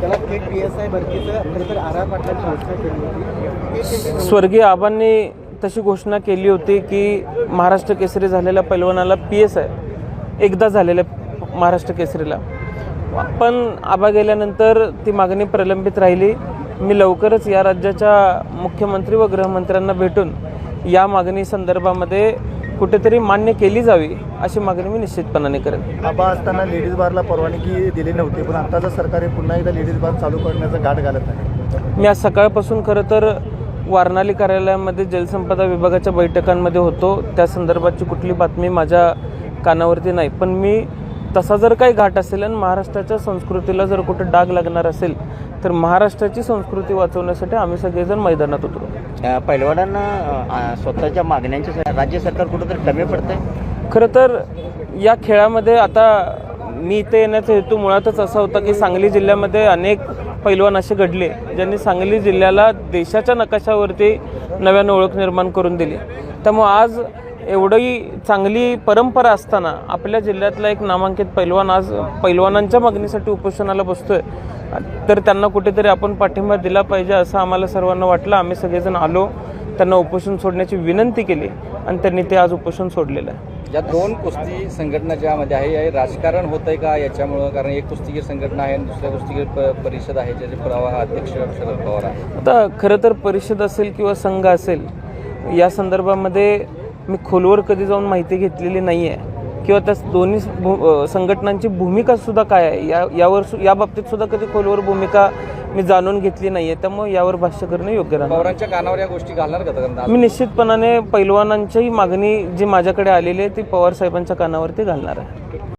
त्याला थेट P S I भरतीचं खरं तर घोषणा केली होती. स्वर्गीय आबांनी तशी घोषणा केली होती की महाराष्ट्र केसरी झालेल्या पैलवानाला पी एस आय एकदा झालेल्या महाराष्ट्र केसरीला. पण आबा गेल्यानंतर ती मागणी प्रलंबित राहिली. मी लवकरच या राज्याच्या मुख्यमंत्री व गृहमंत्र्यांना भेटून या मागणी संदर्भामध्ये कुठेतरी मान्य केली जावी अशी मागणी मी निश्चितपणाने करेन. आबा असताना लेडीज बारला परवानगी दिली नव्हती पण आताचं सरकार हे पुन्हा एकदा लेडीज बार चालू करण्याचा गाठ घालत आहे. मी आज सकाळपासून खरं तर वारणाली कार्यालयामध्ये जलसंपदा विभागाच्या बैठकांमध्ये होतो. त्या संदर्भाची कुठली बातमी माझ्या कानावरती नाही. पण मी तसा जर काही घाट असेल आणि महाराष्ट्राच्या संस्कृतीला जर कुठं डाग लागणार असेल तर महाराष्ट्राची संस्कृती वाचवण्यासाठी आम्ही सगळेजण मैदानात उतरू. पैलवानांना स्वतःच्या मागण्यांच्या राज्य सरकार कुठंतरी कमी पडतंय? खरं तर या खेळामध्ये आता मी इथे येण्याचा हेतू मुळातच असा होता की सांगली जिल्ह्यामध्ये अनेक पैलवान असे घडले ज्यांनी सांगली जिल्ह्याला देशाच्या नकाशावरती नव्यानं ओळख निर्माण करून दिली. त्यामुळं आज एवढी चांगली परंपरा असताना आपल्या जिल्ह्यातला एक नामांकित पैलवान आज पैलवानांच्या मागणीसाठी उपोषणाला बसतोय. तर त्यांना कुठेतरी आपण पाठिंबा दिला पाहिजे असं आम्हाला सर्वांना वाटलं. आम्ही सगळेजण आलो. त्यांना उपोषण सोडण्याची विनंती केली आणि त्यांनी ते आज उपोषण सोडलेलं आहे. या दोन कुस्ती संघटना ज्यामध्ये आहे राजकारण होत आहे का याच्यामुळं? कारण एक कुस्तीगीर संघटना आहे आणि दुसऱ्या कुस्तीगीर प- परिषद आहे ज्याचे प्रवाह अध्यक्ष शरद पवार आहे आता खरं तर परिषद असेल किंवा संघ असेल या संदर्भामध्ये मी खोलवर कधी जाऊन माहिती घेतलेली नाही आहे किंवा त्या दोन्ही भू- संघटनांची भूमिका सुद्धा काय आहे? या यावर सु- या बाबतीत सुद्धा कधी खोलवर भूमिका मी जाणून घेतली नाही आहे त्यामुळे यावर भाष्य करणे योग्य राहणार. पवारांच्या कानावर या गोष्टी घालणार का मी निश्चितपणाने पैलवानांची मागणी जी माझ्याकडे आलेली आहे ती पवार साहेबांच्या कानावरती घालणार आहे.